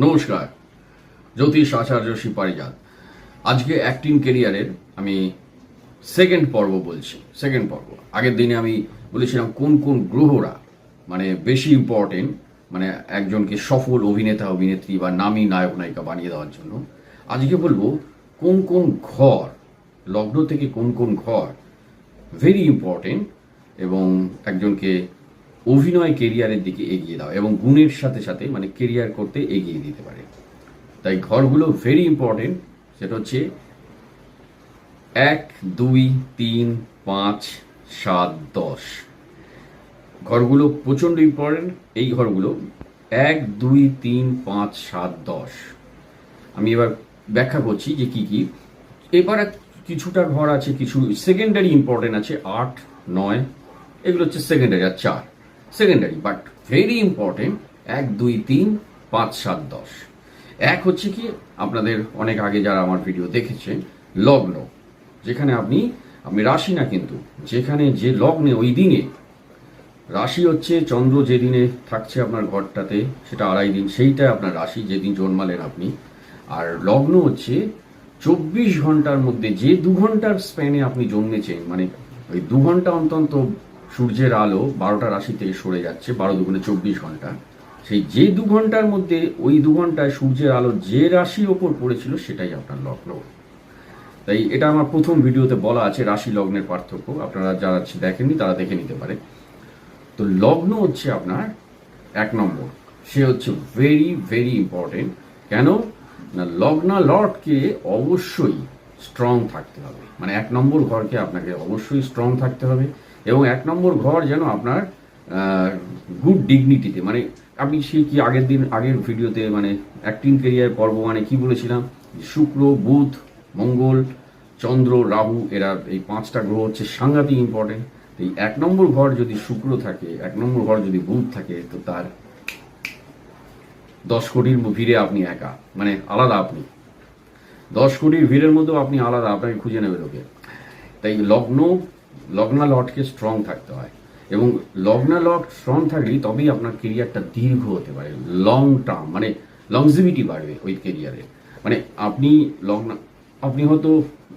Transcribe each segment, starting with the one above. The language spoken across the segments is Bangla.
নমস্কার, জ্যোতিষ আচার্য পারিজাত। আজকে অ্যাক্টিং কেরিয়ারের আমি সেকেন্ড পর্ব বলছি সেকেন্ড পর্ব। আগের দিনে আমি বলেছিলাম কোন কোন গ্রহরা মানে বেশি ইম্পর্টেন্ট মানে একজনকে সফল অভিনেতা, অভিনেত্রী বা নামী নায়ক, নায়িকা বানিয়ে দেওয়ার জন্য। আজকে বলব কোন কোন ঘর, লগ্ন থেকে কোন কোন ঘর ভেরি ইম্পর্টেন্ট এবং একজনকে অভিনয় কেরিয়ারের দিকে এগিয়ে দাও এবং গুণের সাথে সাথে মানে কেরিয়ার করতে এগিয়ে দিতে পারে। তাই ঘরগুলো ভেরি ইম্পর্টেন্ট সেটা হচ্ছে এক, দুই, তিন, পাঁচ, সাত, দশ। ঘরগুলো প্রচণ্ড ইম্পর্টেন্ট এই ঘরগুলো এক, দুই, তিন, পাঁচ, সাত, দশ। আমি এবার ব্যাখ্যা করছি যে কি কি। এবার কিছুটা ঘর আছে, কিছু সেকেন্ডারি ইম্পর্টেন্ট আছে, আট, নয়, এগুলো হচ্ছে সেকেন্ডারি আর চার। সেকেন্ডারি বাট ভেরি ইম্পর্টেন্ট এক, দুই, তিন, পাঁচ, সাত, দশ। এক হচ্ছে কি, আপনাদের অনেক আগে যারা আমার ভিডিও দেখেছেন লগ্ন। যেখানে আপনি আপনি রাশি না কিন্তু, যেখানে যে লগ্নে ওই দিনে, রাশি হচ্ছে চন্দ্র যেদিনে থাকছে আপনার ঘরটাতে, সেটা আড়াই দিন, সেইটা আপনার রাশি যেদিন জন্মালেন আপনি। আর লগ্ন হচ্ছে চব্বিশ ঘণ্টার মধ্যে যে দু ঘণ্টার স্প্যানে আপনি জন্মেছেন মানে ওই দু ঘণ্টা অন্তত সূর্যের আলো বারোটা রাশি থেকে সরে যাচ্ছে, বারো দুগুণে চব্বিশ ঘণ্টা। সেই যে দু ঘণ্টার মধ্যে ওই দু ঘন্টায় সূর্যের আলো যে রাশির ওপর পড়েছিল সেটাই আপনার লগ্ন। তাই এটা আমার প্রথম ভিডিওতে বলা আছে, রাশি লগ্নের পার্থক্য। আপনারা যারা দেখেননি তারা দেখে নিতে পারে। তো লগ্ন হচ্ছে আপনার এক নম্বর। সে হচ্ছে ভেরি ভেরি ইম্পর্টেন্ট কেন? না, লগ্না লর্ডকে অবশ্যই স্ট্রং থাকতে হবে। মানে এক নম্বর ঘরকে আপনাকে অবশ্যই স্ট্রং থাকতে হবে। এবং এক নম্বর ঘর যেন আপনার গুড ডিগনিটিতে মানে আমি সে কি আগের দিন, আগের ভিডিওতে মানে অ্যাক্টিং কেরিয়ার পর্ব মানে কি বলেছিলাম? শুক্র, বুধ, মঙ্গল, চন্দ্র, রাহু, এরা এই পাঁচটা গ্রহ হচ্ছে সাংঘাতিক ইম্পর্টেন্ট এই এক নম্বর ঘর যদি শুক্র থাকে, এক নম্বর ঘর যদি বুধ থাকে, তো তার দশ কোটির ভিড়ে আপনি একা মানে আলাদা আপনি। দশ কোটির ভিড়ের মধ্যেও আপনি আলাদা, আপনাকে খুঁজে নেবে লোকে। তাই লগ্ন লগ্না লটকে স্ট্রং থাকতে হয়। এবং লগ্না লট স্ট্রং থাকলে তবেই আপনার কেরিয়ারটা দীর্ঘ হতে পারে। লং টার্ম মানে লংজিভিটি বাড়বে ওই কেরিয়ারে মানে আপনি লগ্না আপনি হয়তো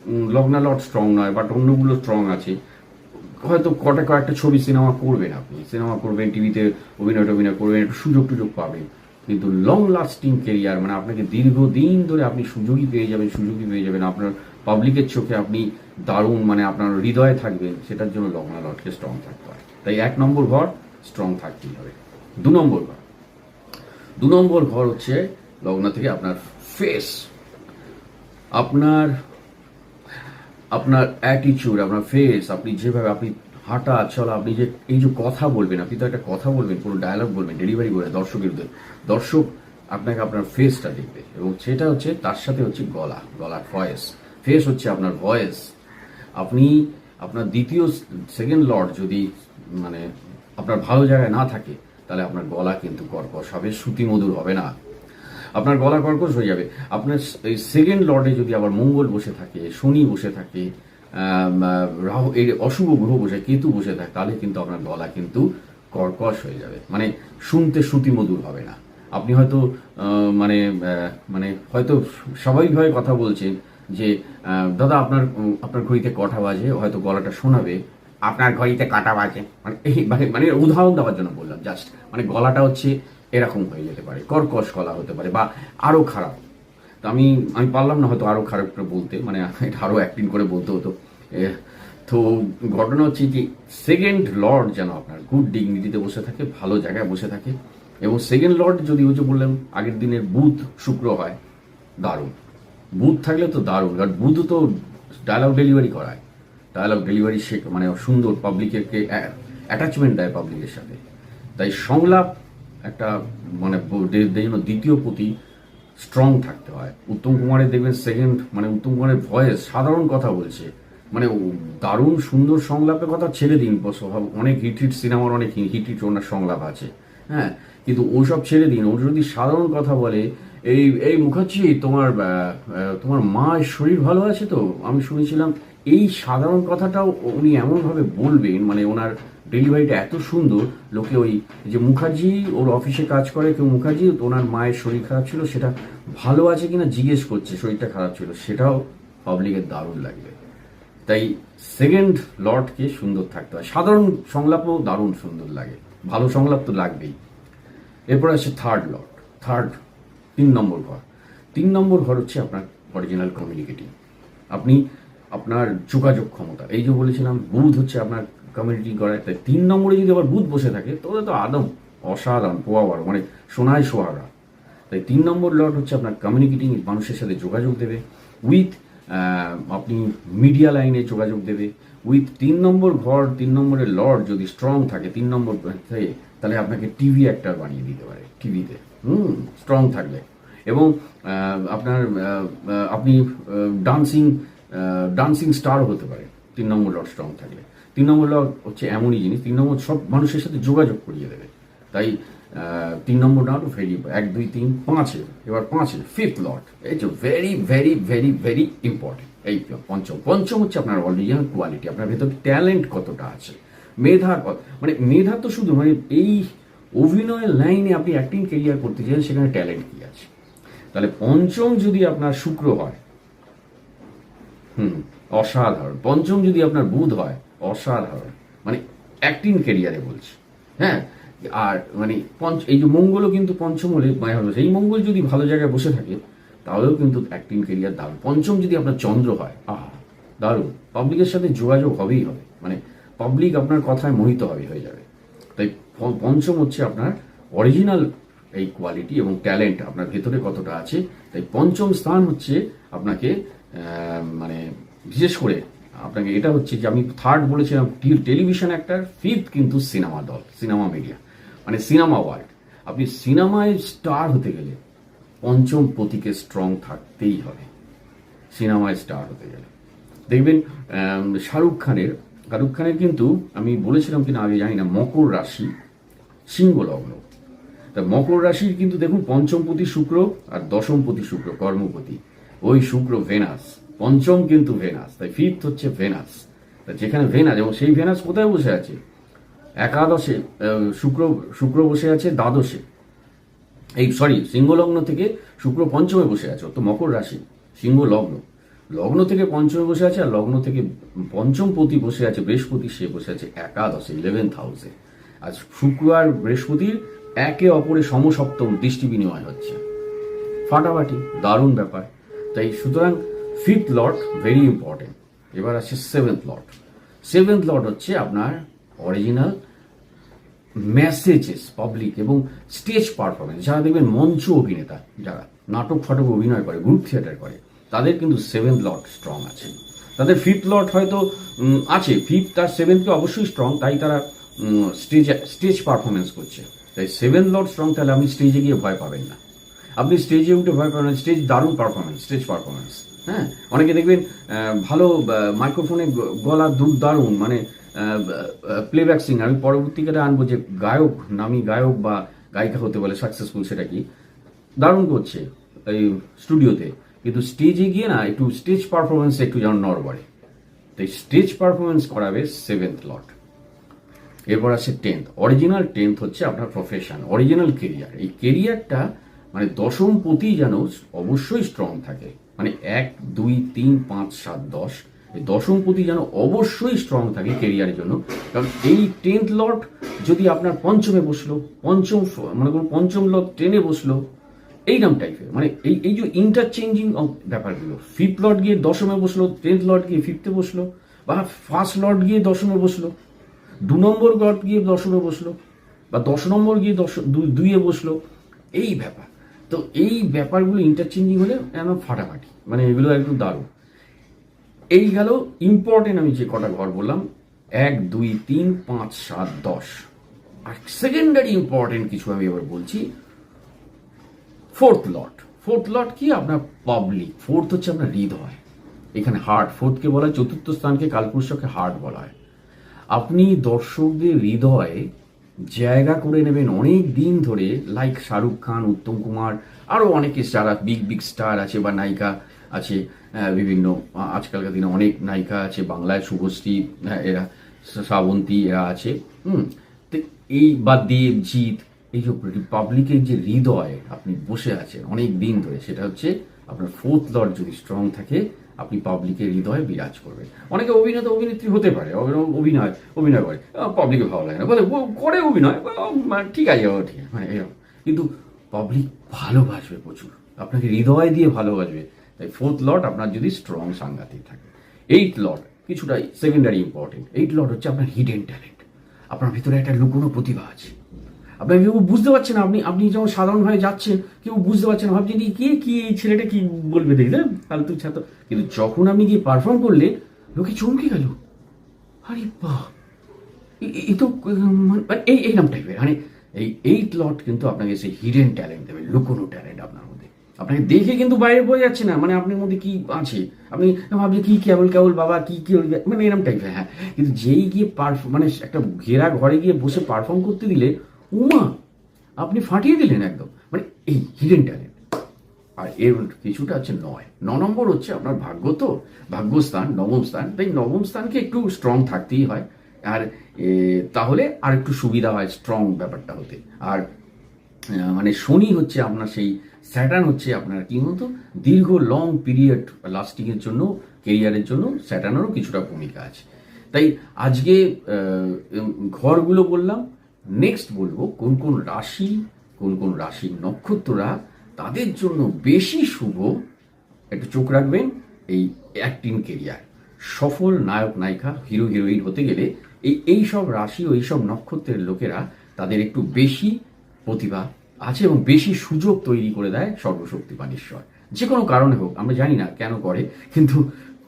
উম, লগ্না লট স্ট্রং নয় বাট অন্যগুলো স্ট্রং আছে। হয়তো কটা কয়েকটা ছবি সিনেমা করবেন আপনি। সিনেমা করবেন টিভিতে অভিনয় টভিনয় করবেন একটু সুযোগ টুযোগ পাবেন। কিন্তু লং লাস্টিং কেরিয়ার মানে আপনাকে দীর্ঘদিন ধরে আপনি সুযোগই পেয়ে যাবেন সুযোগই পেয়ে যাবেন আপনার পাবলিকের চোখে আপনি দারুণ মানে আপনার হৃদয়ে থাকবেন সেটার জন্য লগ্না লটকে স্ট্রং থাকতে হয়। তাই এক নম্বর ঘর স্ট্রং থাকতেই হবে। দু নম্বর ঘর। দু নম্বর ঘর হচ্ছে লগ্ন থেকে আপনার ফেস আপনার আপনার অ্যাটিচিউড আপনার ফেস আপনি যেভাবে, আপনি হাঁটা, চলা, আপনি যে, এই যে কথা বলবেন, আপনি তো একটা কথা বলবেন কোনো ডায়লগ বলবেন ডেলিভারি করে দর্শকের দর্শক আপনাকে আপনার ফেসটা দেখবে এবং সেটা হচ্ছে, তার সাথে হচ্ছে গলা, গলার ভয়েস ফেস হচ্ছে আপনার ভয়েস। আপনি আপনার দ্বিতীয় সেকেন্ড লর্ড যদি মানে আপনার ভালো জায়গায় না থাকে, তাহলে আপনার গলা কিন্তু কর্কশ হবে শ্রুতিমধুর হবে না। আপনার গলা কর্কশ হয়ে যাবে। আপনার এই সেকেন্ড লর্ডে যদি আবার মঙ্গল বসে থাকে, শনি বসে থাকে রাহু, এই অশুভ গ্রহ বসে, কেতু বসে থাকে, তাহলে কিন্তু আপনার গলা কিন্তু কর্কশ হয়ে যাবে। মানে শুনতে শ্রুতিমধুর হবে না। আপনি হয়তো মানে মানে হয়তো স্বাভাবিকভাবে কথা বলছেন যে দাদা আপনার আপনার ঘড়িতে কটা বাজে, হয়তো গলাটা শোনাবে। আপনার ঘড়িতে কাটা বাজে। মানে এই মানে মানে উদাহরণ দেওয়ার জন্য বললাম জাস্ট মানে গলাটা হচ্ছে এরকম হয়ে যেতে পারে, কর্কশ গলা হতে পারে বা আরও খারাপ। তো আমি আমি পারলাম না হয়তো আরও খারাপ করে বলতে মানে এটা আরও অ্যাক্টিং করে বলতে হতো। তো ঘটনা হচ্ছে যে সেকেন্ড লর্ড যেন আপনার গুড ডিগনিটিতে বসে থাকে, ভালো জায়গায় বসে থাকে, এবং সেকেন্ড লর্ড যদি যে বললাম, আগের দিনের বুধ, শুক্র হয়, দারুণ। বুথ থাকলে তো দারুণ, কারণ বুথ তো ডায়লগ ডেলিভারি করায়। ডায়লগ ডেলিভারি শেখ মানে সুন্দর পাবলিকেরকে অ্যাটাচমেন্ট দেয় পাবলিকের সাথে। তাই সংলাপ একটা মানে দ্বিতীয় প্রতি স্ট্রং থাকতে হয়। উত্তম কুমারের দেখবেন সেকেন্ড মানে উত্তম কুমারের ভয়েস সাধারণ কথা বলছে। মানে দারুণ সুন্দর সংলাপের কথা ছেড়ে দিন অনেক হিট হিট সিনেমার অনেক হিট হিট ওনার সংলাপ আছে। হ্যাঁ কিন্তু ওসব ছেড়ে দিন। ও যদি সাধারণ কথা বলে এই এই মুখার্জি, তোমার তোমার মায়ের শরীর ভালো আছে তো? আমি শুনেছিলাম এই সাধারণ কথাটাও উনি এমনভাবে বলবেন মানে ওনার ডেলিভারিটা এত সুন্দর, লোকে ওই যে মুখার্জি ওর অফিসে কাজ করে, কেউ মুখার্জি, ওনার মায়ের শরীর খারাপ ছিল, সেটা ভালো আছে কিনা জিজ্ঞেস করছে, শরীরটা খারাপ ছিল, সেটাও পাবলিকের দারুণ লাগবে। তাই সেকেন্ড লর্ডকে সুন্দর থাকতে হয়। সাধারণ সংলাপও দারুণ সুন্দর লাগে। ভালো সংলাপ তো লাগবেই। এরপর আছে থার্ড লর্ড থার্ড তিন নম্বর ঘর। তিন নম্বর ঘর হচ্ছে আপনার অরিজিনাল কমিউনিকেটিং আপনি আপনার যোগাযোগ ক্ষমতা। এই যে বলেছিলাম, বুধ হচ্ছে আপনার কমিউনিটি করায় তাই তিন নম্বরে যদি আবার বুধ বসে থাকে, তাহলে তো আদম, অসাধারণ পোয়াবার মানে সোনায় সোহাগা। তাই তিন নম্বর লর্ড হচ্ছে আপনার কমিউনিকেটিং মানুষের সাথে যোগাযোগ দেবে। উইথ আপনি মিডিয়া লাইনে যোগাযোগ দেবে। উইথ তিন নম্বর ঘর তিন নম্বরের লর্ড যদি স্ট্রং থাকে, তিন নম্বর থাকে তাহলে আপনাকে টিভি অ্যাক্টার বানিয়ে দিতে পারে টিভিতে হুম স্ট্রং থাকলে এবং আপনার আপনি ডান্সিং ডান্সিং স্টার হতে পারে। তিন নম্বর লর্ড স্ট্রং থাকলে। তিন নম্বর লর্ড হচ্ছে এমনই জিনিস, তিন নম্বর সব মানুষের সাথে যোগাযোগ করিয়ে দেবে। তাই তিন নম্বর লর্ড ভেরি এক, দুই, তিন, পাঁচে, এবার পাঁচে ফিফথ লট এই যে very very very very important এই পঞ্চম পঞ্চম হচ্ছে আপনার অরিজিনাল কোয়ালিটি আপনার ভেতর ট্যালেন্ট কতটা আছে, মেধা কত মানে মেধা তো শুধু মানে এই অভিনয়ের লাইনে আপনি অ্যাক্টিং কেরিয়ার করতে চান সেখানে ট্যালেন্ট কি আছে? তাহলে পঞ্চম যদি আপনার শুক্র হয়, হুম, অসাধারণ, পঞ্চম যদি আপনার বুধ হয়, অসাধারণ মানে অ্যাক্টিং কেরিয়ারে বলছি হ্যাঁ আর মানে পঞ্চ, এই যে মঙ্গলও কিন্তু পঞ্চম হলে মায়া হলো এই মঙ্গল যদি ভালো জায়গায় বসে থাকে, তাহলেও কিন্তু অ্যাক্টিং কেরিয়ার দারুণ। পঞ্চম যদি আপনার চন্দ্র হয়, আহা, দারুণ। পাবলিকের সাথে যোগাযোগ হবেই হবে। মানে পাবলিক আপনার কথায় মোহিত হবে, হয়ে যাবে। তাই পঞ্চম হচ্ছে আপনার অরিজিনাল এই কোয়ালিটি এবং ট্যালেন্ট আপনার ভেতরে কতটা আছে। তাই পঞ্চম স্থান হচ্ছে আপনাকে মানে বিশেষ করে আপনাকে এটা হচ্ছে যে, আমি থার্ড বলেছিলাম, টেলিভিশন অ্যাক্টার ফিফথ কিন্তু সিনেমা দল সিনেমা মিডিয়া মানে সিনেমা ওয়ার্ল্ড। আপনি সিনেমায় স্টার হতে গেলে পঞ্চম প্রতীকে স্ট্রং থাকতেই হবে। সিনেমায় স্টার হতে গেলে। দেখবেন শাহরুখ খানের শাহরুখ খানের কিন্তু আমি বলেছিলাম কিনা আগে জানি না, মকর রাশি, সিংহ লগ্ন। তা মকর রাশির কিন্তু দেখুন পঞ্চমপতি শুক্র আর দশমপতি শুক্র, কর্মপতি। ওই শুক্র ভেনাস, পঞ্চম কিন্তু ভেনাস, তাই ফিফথ হচ্ছে ভেনাস। তা যেখানে ভেনাস, এবং সেই ভেনাস কোথায় বসে আছে? একাদশে শুক্র শুক্র বসে আছে, দ্বাদশে। এই সরি সিংহ লগ্ন থেকে শুক্র পঞ্চমে বসে আছে তো মকর রাশি সিংহ লগ্ন লগ্ন থেকে পঞ্চমে বসে আছে আর লগ্ন থেকে পঞ্চম পতি বসে আছে, বৃহস্পতি, সে বসে আছে একাদশে ইলেভেন্থ হাউসে আর শুক্র আর বৃহস্পতির একে অপরে সমসপ্তম দৃষ্টি বিনিময় হচ্ছে। ফাটাফাটি, দারুণ ব্যাপার। তাই সুতরাং ফিফথ লট ভেরি ইম্পর্টেন্ট এবার আছে সেভেন্থ লট সেভেন্থ লট হচ্ছে আপনার অরিজিনাল মেসেজেস পাবলিক এবং স্টেজ পারফরমেন্স যারা দেখবেন মঞ্চ অভিনেতা, যারা নাটক ফাটক অভিনয় করে গ্রুপ থিয়েটার করে, তাদের কিন্তু সেভেন্থ লট স্ট্রং আছে। তাদের ফিফথ লট হয়তো আছে ফিফথ আর সেভেন্থকে অবশ্যই স্ট্রং তাই তারা স্টেজ স্টেজ পারফরমেন্স করছে। তাই সেভেন্থ লট স্ট্রং তাহলে আপনি স্টেজে গিয়ে ভয় পাবেন না। আপনি স্টেজে উঠে ভয় পাবেন না স্টেজ দারুণ পারফরমেন্স স্টেজ পারফরমেন্স হ্যাঁ? অনেকে দেখবেন ভালো মাইক্রোফোনে গলা দূর দারুণ মানে প্লেব্যাক সিঙ্গার আমি পরবর্তীকালে আনব যে গায়ক, নামি গায়ক বা গায়িকা হতে বলে সাকসেসফুল সেটা কি? দারুণ করছে এই স্টুডিওতে কিন্তু স্টেজে গিয়ে না, একটু স্টেজ পারফরমেন্স একটু যেন নড়বড়ে তাই স্টেজ পারফরমেন্স করাবে সেভেন্থ লট এরপর আছে টেন্থ অরিজিনাল টেন্থ হচ্ছে আপনার প্রফেশন অরিজিনাল কেরিয়ার এই কেরিয়ারটা মানে দশম পতি যেন অবশ্যই স্ট্রং থাকে। মানে এক, দুই, তিন, পাঁচ, সাত, দশ। দশম পতি যেন অবশ্যই স্ট্রং থাকে কেরিয়ারের জন্য। কারণ এই টেন্থ লট যদি আপনার পঞ্চমে বসল, পঞ্চম মনে করুন পঞ্চম লট টেনে বসল এইরকম টাইপের মানে এই এই যে ইন্টারচেঞ্জিং ব্যাপারগুলো ফিফথ লট গিয়ে দশমে বসল টেন্থ লট গিয়ে ফিফথে বসল, বা ফার্স্ট লট গিয়ে দশমে বসল, দু নম্বর লট গিয়ে দশমে বসল, বা দশ নম্বর গিয়ে দশ দুই- দুইয়ে বসল, এই ব্যাপার। তো এই ব্যাপারগুলো ইন্টারচেঞ্জিং হলে আমার ফাটাফাটি মানে এগুলো একদম দারুণ। এই গেল ইম্পর্টেন্ট আমি যে কটা ঘর বললাম, এক, দুই, তিন, পাঁচ, সাত, দশ। আর সেকেন্ডারি ইম্পর্টেন্ট কিছু আমি এবার বলছি ফোর্থ লট ফোর্থ লট কি? আপনার পাবলিক ফোর্থ হচ্ছে আপনার হৃদয়। এখানে হার্ট ফোর্থকে বলা হয়, চতুর্থ স্থানকে কালপুরুষকে হার্ট বলা হয়। আপনি দর্শকদের হৃদয়ে জায়গা করে নেবেন অনেক দিন ধরে লাইক শাহরুখ খান, উত্তম কুমার আরও অনেকে যারা বিগ বিগ স্টার আছে বা নায়িকা আছে বিভিন্ন আজকালকার দিনে অনেক নায়িকা আছে, বাংলায় শুভশ্রী এরা শ্রাবন্তী, এরা আছে, হুম এই বা দেব জিৎ, এই যে রিপাবলিকের যে হৃদয় আপনি বসে আছেন অনেক দিন ধরে, সেটা হচ্ছে আপনার ফোর্থ লর্ড যদি স্ট্রং থাকে, আপনি পাবলিকের হৃদয়ে বিরাজ করবেন। অনেকে অভিনেতা, অভিনেত্রী হতে পারে, অভিনয় অভিনয় করে পাবলিকে ভালো লাগে না, বলে করে অভিনয় ঠিক আছে ঠিক আছে মানে এরকম। কিন্তু পাবলিক ভালোবাসবে প্রচুর, আপনাকে হৃদয় দিয়ে ভালোবাসবে। তাই ফোর্থ লট আপনার যদি স্ট্রং সাংঘাতিক থাকে। এইট লট কিছুটা সেকেন্ডারি ইম্পর্টেন্ট এইট লট হচ্ছে আপনার হিডেন ট্যালেন্ট আপনার ভিতরে একটা লুকোনো প্রতিভা আছে। আপনার কেউ বুঝতে পারছেন আপনি আপনি যেমন সাধারণভাবে যাচ্ছেন, কেউ বুঝতে পারছেন ভাবছেন কি কে, কি এই ছেলেটা কি বলবে? দেখলে ফালতু ছাত্র। কিন্তু যখন আপনি গিয়ে পারফর্ম করলে লোকে চমকে গেল। আরে বাহ! এ- তো মানে এই এই নাম টাইপের মানে এই এইট লট কিন্তু আপনাকে সেই হিডেন ট্যালেন্ট দেবে, লুকোনো ট্যালেন্ট আপনার আপনাকে দেখে কিন্তু বাইরে বোঝা যাচ্ছে না। মানে আপনার মধ্যে কি আছে? আপনি ভাবছেন কি কেবল কেবল বাবা, কি কি মানে এরকম টাইপের হ্যাঁ। কিন্তু যেই গিয়ে পারফর্ম মানে একটা ঘেরা ঘরে গিয়ে বসে পারফর্ম করতে দিলে, উমা! আপনি ফাটিয়ে দিলেন একদম। মানে এই হিডেন ট্যালেন্ট আর এর কিছুটা হচ্ছে নয়। ন নম্বর হচ্ছে আপনার ভাগ্য তো। ভাগ্যস্থান, নবম স্থান। তাই নবম স্থানকে একটু স্ট্রং থাকতেই হয়। আর তাহলে আর একটু সুবিধা হয় স্ট্রং ব্যাপারটা হতে। আর মানে শনি হচ্ছে আপনার সেই স্যাটার্ন হচ্ছে আপনার কি মতো দীর্ঘ লং পিরিয়ড লাস্টিংয়ের জন্য কেরিয়ারের জন্য স্যাটার্নেরও কিছুটা ভূমিকা আছে। তাই আজকে ঘরগুলো বললাম নেক্সট বলব, কোন কোন রাশি, কোন কোন রাশির নক্ষত্ররা তাদের জন্য বেশি শুভ, একটু চোখ রাখবেন, এই অ্যাক্টিং কেরিয়ার সফল নায়ক, নায়িকা হিরো হিরোইন হতে গেলে এই এই সব রাশি ও এইসব নক্ষত্রের লোকেরা তাদের একটু বেশি প্রতিভা আছে এবং বেশি সুযোগ তৈরি করে দেয় সর্বশক্তিমান ঈশ্বর। যে কোনো কারণে হোক, আমরা জানি না কেন করে, কিন্তু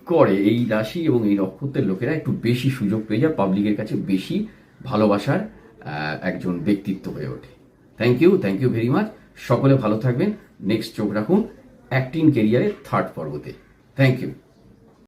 করে। এই রাশি এবং এই নক্ষত্রের লোকেরা একটু বেশি সুযোগ পেয়ে যায় পাবলিকের কাছে বেশি ভালোবাসার একজন ব্যক্তিত্ব হয়ে ওঠে। Thank you thank you very much সকলে ভালো থাকবেন। নেক্সট চোখ রাখুন। অ্যাক্টিং কেরিয়ারের থার্ড পর্বতে। Thank you